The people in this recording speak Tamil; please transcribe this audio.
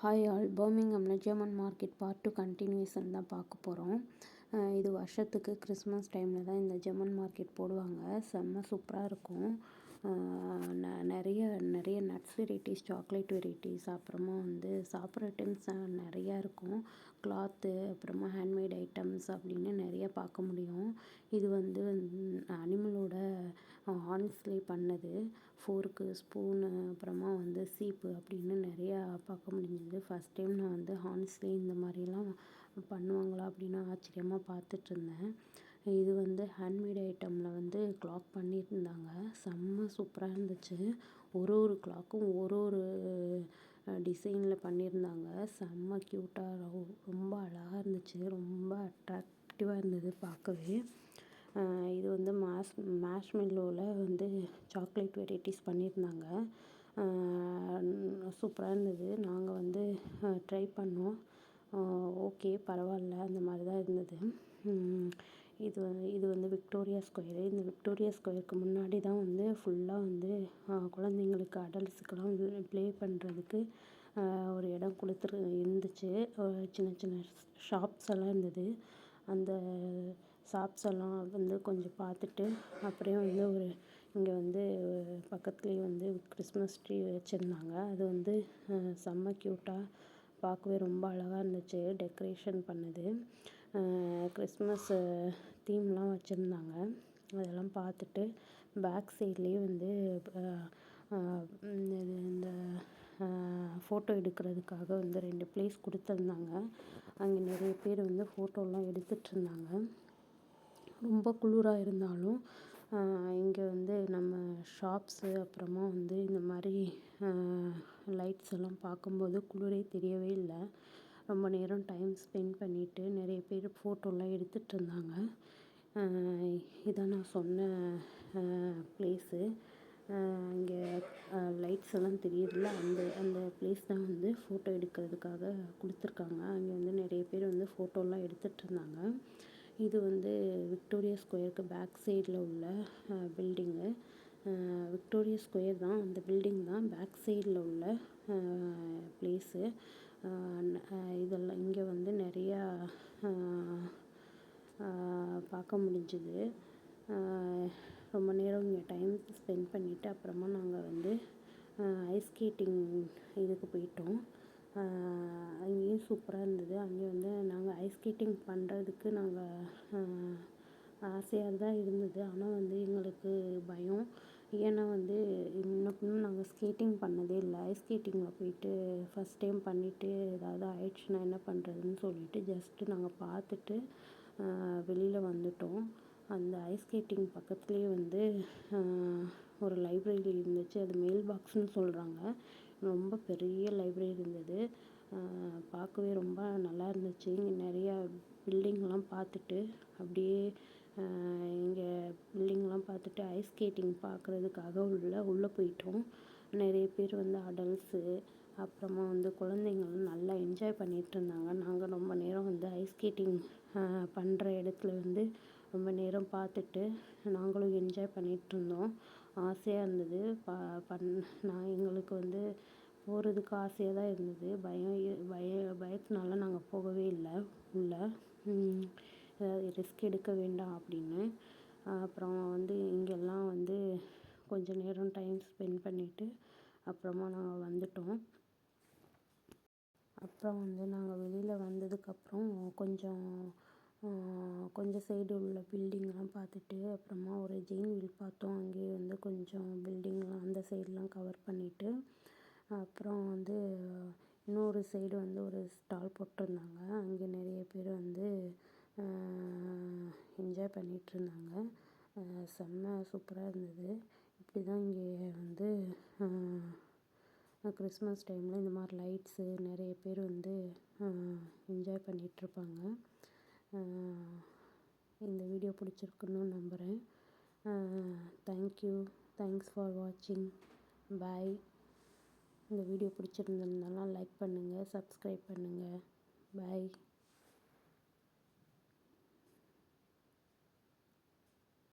Hi all பர்மிங்ஹாமில் German market part two continuation தான் பார்க்க போகிறோம் இது வருஷத்துக்கு கிறிஸ்மஸ் டைமில் தான் இந்த ஜெர்மன் மார்க்கெட் போடுவாங்க. செம்ம சூப்பராக இருக்கும். நிறைய நிறைய நட்ஸ் வெரைட்டிஸ் சாக்லேட் வெரைட்டிஸ் அப்புறமா வந்து சாப்பிட்ற ஐட்டம்ஸ் நிறையா இருக்கும். கிளாத்து அப்புறமா ஹேண்ட்மேட் ஐட்டம்ஸ் அப்படின்னு நிறைய பார்க்க முடியும். இது வந்து அனிமலோட ஹார்ன்ஸ்லே பண்ணது. ஃபோர்க்கு ஸ்பூனு அப்புறமா வந்து சீப்பு அப்படின்னு நிறையா பார்க்க முடிஞ்சது. ஃபஸ்ட் டைம் நான் வந்து ஹார்ன்ஸ்லே இந்த மாதிரிலாம் பண்ணுவாங்களா அப்படின்னு ஆச்சரியமாக பார்த்துட்ருந்தேன் இது வந்து ஹேண்ட்மேட் ஐட்டமில் வந்து கிளாக் பண்ணியிருந்தாங்க. செம்ம சூப்பராக இருந்துச்சு. ஒரு ஒரு கிளாக்கும் ஒரு ஒரு டிசைனில் பண்ணியிருந்தாங்க. செம்ம க்யூட்டாக ரொம்ப அழகாக இருந்துச்சு. ரொம்ப அட்ராக்டிவாக இருந்தது பார்க்கவே. இது வந்து மாஸ் மேஷ்மெல்லோவில் வந்து சாக்லேட் வெரைட்டிஸ் பண்ணியிருந்தாங்க. சூப்பராக இருந்தது. நாங்கள் வந்து ட்ரை பண்ணோம். ஓகே பரவாயில்ல. அந்த மாதிரி தான் இது இது வந்து விக்டோரியா ஸ்கொயரு இந்த விக்டோரியா ஸ்கொயருக்கு முன்னாடி தான் வந்து ஃபுல்லாக வந்து குழந்தைங்களுக்கு அடல்ட்ஸுக்கெல்லாம் ப்ளே பண்ணுறதுக்கு ஒரு இடம் கொடுத்துரு இருந்துச்சு. சின்ன சின்ன ஷாப்ஸ் எல்லாம் இருந்தது. அந்த ஷாப்ஸ் எல்லாம் வந்து கொஞ்சம் பார்த்துட்டு அப்படியே வந்து ஒரு இங்கே வந்து பக்கத்துலேயே வந்து கிறிஸ்மஸ் ட்ரீ வச்சுருந்தாங்க. அது வந்து செம்ம க்யூட்டாக பார்க்கவே ரொம்ப அழகாக இருந்துச்சு. டெக்கரேஷன் பண்ணது. கிறிஸ்மஸ்ஸு தீம்லாம் வச்சுருந்தாங்க. அதெல்லாம் பார்த்துட்டு பேக் சைட்லேயே வந்து இந்த ஃபோட்டோ எடுக்கிறதுக்காக வந்து ரெண்டு ப்ளேஸ் கொடுத்துருந்தாங்க. அங்கே நிறைய பேர் வந்து ஃபோட்டோலாம் எடுத்துகிட்ருந்தாங்க ரொம்ப குளிராக இருந்தாலும் இங்கே வந்து நம்ம ஷாப்ஸு அப்புறமா வந்து இந்த மாதிரி லைட்ஸ் எல்லாம் பார்க்கும்போது குளிரே தெரியவே இல்லை. ரொம்ப நேரம் டைம் ஸ்பெண்ட் பண்ணிவிட்டு நிறைய பேர் ஃபோட்டோலாம் எடுத்துகிட்டு இருந்தாங்க. இதான் நான் சொன்ன ப்ளேஸு இங்கே லைட்ஸ் எல்லாம் தெரியுதுல்ல? அந்த அந்த ப்ளேஸ் தான் வந்து ஃபோட்டோ எடுக்கிறதுக்காக கொடுத்துருக்காங்க. அங்கே வந்து நிறைய பேர் வந்து ஃபோட்டோலாம் எடுத்துகிட்டு இருந்தாங்க. இது வந்து விக்டோரியா ஸ்கொயருக்கு பேக் சைடில் உள்ள பில்டிங்கு விக்டோரியா ஸ்கொயர் தான் அந்த பில்டிங் தான் பேக் சைடில் உள்ள ப்ளேஸு இதெல்லாம் இங்கே வந்து நிறையா பார்க்க முடிஞ்சுது. ரொம்ப நேரம் இங்கே டைம் ஸ்பெண்ட் பண்ணிவிட்டு அப்புறமா நாங்கள் வந்து ஐஸ் ஸ்கேட்டிங் இதுக்கு போயிட்டோம். அங்கேயும் சூப்பராக இருந்தது. அங்கே வந்து நாங்கள் ஐஸ் ஸ்கேட்டிங் பண்ணுறதுக்கு நாங்கள் ஆசையாக தான் இருந்தது. ஆனால் வந்து எங்களுக்கு ஏன்னா வந்து இன்னும் நாங்கள் ஸ்கேட்டிங் பண்ணதே இல்லை. ஐஸ் ஸ்கேட்டிங்கில் போயிட்டு ஃபஸ்ட் டைம் பண்ணிவிட்டு ஏதாவது ஆயிடுச்சுன்னா என்ன பண்ணுறதுன்னு சொல்லிட்டு ஜஸ்ட்டு நாங்கள் பார்த்துட்டு வெளியில் வந்துட்டோம். அந்த ஐஸ் ஸ்கேட்டிங் பக்கத்துலேயே வந்து ஒரு லைப்ரரி இருந்துச்சு. அது மெயில் பாக்ஸ்னு சொல்கிறாங்க ரொம்ப பெரிய லைப்ரரி இருந்தது. பார்க்கவே ரொம்ப நல்லா இருந்துச்சு. இங்கே நிறையா பில்டிங்லாம் பார்த்துட்டு அப்படியே ஐஸ் ஸ்கேட்டிங் பார்க்குறதுக்காக உள்ள உள்ளே போயிட்டோம். நிறைய பேர் வந்து அடல்ட்ஸு அப்புறமா வந்து குழந்தைங்களும் நல்லா என்ஜாய் பண்ணிகிட்டு இருந்தாங்க. நாங்கள் ரொம்ப நேரம் வந்து ஐஸ் ஸ்கேட்டிங் பண்ணுற இடத்துல வந்து ரொம்ப நேரம் பார்த்துட்டு நாங்களும் என்ஜாய் பண்ணிகிட்ருந்தோம் ஆசையாக இருந்தது. ப பண் நான் எங்களுக்கு வந்து போகிறதுக்கு ஆசையாக தான் இருந்தது. பயம் பய பயத்தினால நாங்கள் போகவே இல்லை உள்ளே. ரிஸ்க் எடுக்க வேண்டாம் அப்படின்னு. அப்புறம் வந்து இங்கெல்லாம் வந்து கொஞ்சம் நேரம் டைம் ஸ்பெண்ட் பண்ணிவிட்டு அப்புறமா நாங்கள் வந்துட்டோம். அப்புறம் வந்து நாங்கள் வெளியில் வந்ததுக்கப்புறம் கொஞ்சம் கொஞ்சம் சைடு உள்ள பில்டிங்லாம் பார்த்துட்டு அப்புறமா ஒரு ஜெயின் வில் பார்த்தோம். அங்கேயே வந்து கொஞ்சம் பில்டிங்லாம் அந்த சைட்லாம் கவர் பண்ணிவிட்டு அப்புறம் வந்து இன்னொரு சைடு வந்து ஒரு ஸ்டால் போட்டிருந்தாங்க. அங்கே நிறைய பேர் வந்து என்ஜாய் பண்ணிகிட்ருந்தாங்க செம்ம சூப்பராக இருந்தது. இப்படி தான் இங்கே வந்து கிறிஸ்மஸ் டைமில் இந்த மாதிரி லைட்ஸு நிறைய பேர் வந்து என்ஜாய் பண்ணிகிட்ருப்பாங்க இந்த வீடியோ பிடிச்சிருக்குன்னு நம்புகிறேன் தேங்க்யூ தேங்க்ஸ் ஃபார் வாட்சிங் பாய் இந்த வீடியோ பிடிச்சிருந்ததுனால லைக் பண்ணுங்கள் சப்ஸ்கிரைப் பண்ணுங்கள் பாய்